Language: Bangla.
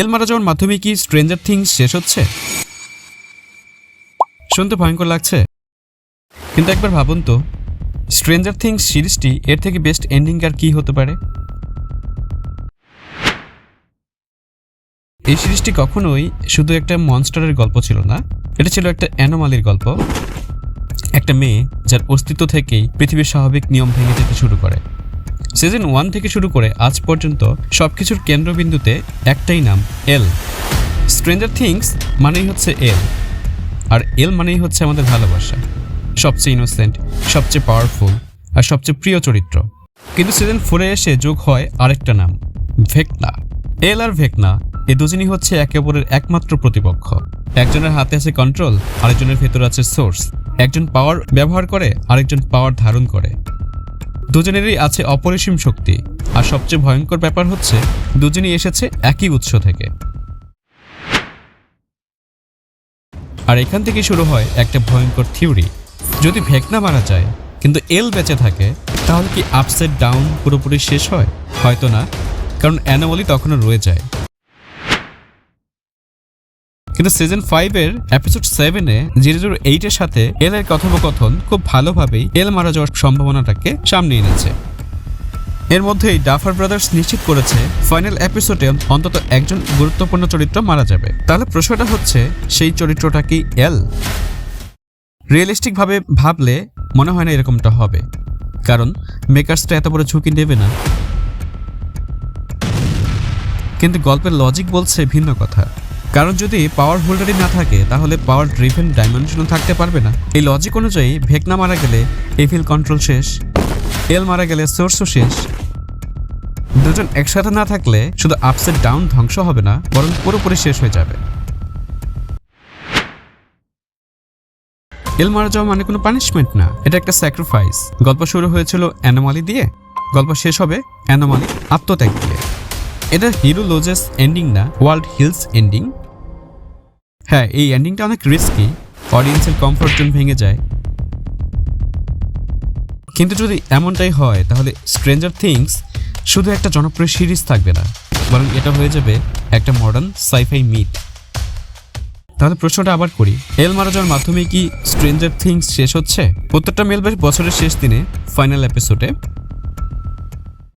এল মারা যাওয়ার মাধ্যমে কি স্ট্রেঞ্জার থিংস শেষ হচ্ছে? শুনতে ভয়ঙ্কর লাগছে। কিন্তু একবার ভাবুন তো স্ট্রেঞ্জার থিংস সিরিজটি এর থেকে বেস্ট এন্ডিং আর কি হতে পারে? এই সিরিজটি কখনোই শুধু একটা মনস্টারের গল্প ছিল না, এটা ছিল একটা অ্যানোমালির গল্প। একটা মেয়ে যার অস্তিত্ব থেকেই পৃথিবীর স্বাভাবিক নিয়ম ভেঙে যেতে শুরু করে। সিজন ওয়ান থেকে শুরু করে আজ পর্যন্ত সবকিছুর কেন্দ্রবিন্দুতে একটাই নাম এল স্ট্রেঞ্জার থিংস মানেই হচ্ছে এল আর এল মানেই হচ্ছে আমাদের ভালোবাসা। সবচেয়ে ইনোসেন্ট সবচেয়ে পাওয়ারফুল আর সবচেয়ে প্রিয় চরিত্র। কিন্তু সিজন ফোরে এসে যোগ হয় আরেকটা নাম ভেকনা এল আর ভেকনা এ দুজনই হচ্ছে একে অপরের একমাত্র প্রতিপক্ষ। একজনের হাতে আছে কন্ট্রোল আরেকজনের ভেতর আছে সোর্স একজন পাওয়ার ব্যবহার করে, আরেকজন পাওয়ার ধারণ করে। দুজনেরই আছে অপরিসীম শক্তি। আর সবচেয়ে ভয়ঙ্কর ব্যাপার হচ্ছে, দুজনই এসেছে একই উৎস থেকে। আর এখান থেকে শুরু হয় একটা ভয়ঙ্কর থিওরি। যদি ভেকনা মারা যায়, কিন্তু এল বেঁচে থাকে, তাহলে কি আপসেট ডাউন পুরোপুরি শেষ হয়? হয়তো না, কারণ অ্যানোমলি তখনও রয়ে যায়। কিন্তু সিজন ফাইভের এপিসোড সেভেনে জিরো জিরো এইটের সাথে এল এর কথোপকথন খুব ভালোভাবেই এল মারা যাওয়ার সম্ভাবনাটাকে সামনে এনেছে। এর মধ্যেই ডাফার ব্রাদার্স নিশ্চিত করেছে ফাইনাল এপিসোডে অন্তত একজন গুরুত্বপূর্ণ চরিত্র মারা যাবে। তাহলে প্রশ্নটা হচ্ছে, সেই চরিত্রটা কি এল রিয়েলিস্টিকভাবে ভাবলে মনে হয় না এরকমটা হবে। কারণ মেকার্সটা এত বড় ঝুঁকি নেবে না। কিন্তু গল্পের লজিক বলছে ভিন্ন কথা। কারণ যদি পাওয়ার হোল্ডারই না থাকে, তাহলে পাওয়ার ড্রিভেন ডাইমেনশনও থাকতে পারবে না। এই লজিক অনুযায়ী ভেকনা মারা গেলে এফিল কন্ট্রোল শেষ এল মারা গেলে সোর্সও শেষ। দুজন একসাথে না থাকলে শুধু আপসেট ডাউন ধ্বংস হবে না, বরং পুরোপুরি শেষ হয়ে যাবে। এল মারা যাওয়া মানে কোনো পানিশমেন্ট না, এটা একটা স্যাক্রিফাইস গল্প শুরু হয়েছিল অ্যানোমালি দিয়ে, গল্প শেষ হবে অ্যানোমালি আত্মত্যাগ দিয়ে। এটা হিরো লোজেস এন্ডিং না ওয়ার্ল্ড হিলস এন্ডিং হ্যাঁ এই এন্ডিংটা অনেক রিস্কি অডিয়েন্সের কমফোর্ট জোন ভেঙে যায়। কিন্তু যদি এমনটাই হয়, তাহলে স্ট্রেঞ্জার থিংস শুধু একটা জনপ্রিয় সিরিজ থাকবে না, বরং এটা হয়ে যাবে একটা মডার্ন সাইফাই মিট তাহলে প্রশ্নটা আবার করি এল মারা যাওয়ার মাধ্যমে কি স্ট্রেঞ্জার থিংস শেষ হচ্ছে? উত্তরটা মেলবে বছরের শেষ দিনে ফাইনাল এপিসোডে